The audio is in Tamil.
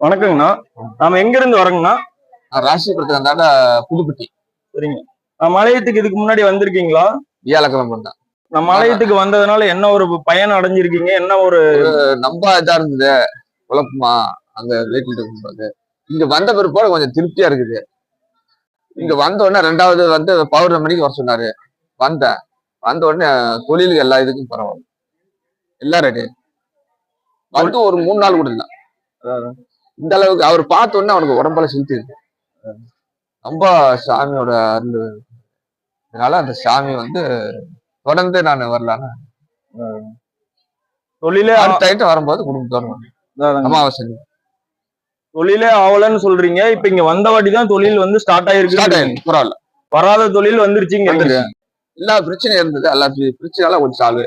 வணக்கங்கண்ணா. நாம எங்க இருந்து வரோங்கண்ணா? நான் ராசிபுரத்துக்கு அந்தாண்ட புதுப்பட்டி. சரிங்க. மலையத்துக்கு இதுக்கு முன்னாடி வந்திருக்கீங்களா? வியாழக்கிழமை வந்தேன் நான் மலையத்துக்கு வந்ததுனால என்ன ஒரு பயன் அடைஞ்சிருக்கீங்க? என்ன ஒரு நம்ப இதா இருந்தது. குழப்பமா? அங்க வீட்டுல இருக்கும்போது இங்க வந்த பிற்பாடு கொஞ்சம் திருப்தியா இருக்குது. இங்க வந்த உடனே ரெண்டாவது வந்து பௌர்ணமிக்கு வர சொன்னாரு. வந்தேன். வந்த உடனே தொழிலுக்கு எல்லா இதுக்கும் பரவாயில்ல. எல்லாம் ரெடி வந்து ஒரு மூணு நாள் கூட இல்ல. இந்த அளவுக்கு அவர் பார்த்த உடனே அவனுக்கு உடம்பெல்லாம் செலுத்தி இருக்கு ரொம்ப சாமியோட அருள். அதனால அந்த சாமி வந்து தொடர்ந்து நான் வரலான்னு. தொழிலே அடுத்த ஐட்டம் வரும்போது குடும்பத்தோட. அமாவாசை தொழிலே ஆவலன்னு சொல்றீங்க. இப்ப இங்க வந்த வாட்டி தான் தொழில் வந்து ஸ்டார்ட் ஸ்டார்ட் ஆயிருக்கு ஆயிருக்கு. பரவாயில்ல. வராத தொழில் வந்துருச்சுங்க. வந்துருச்சு. எல்லா பிரச்சனையும் இருந்தது. எல்லா பிரச்சனையும் கொஞ்சம் சால்வ்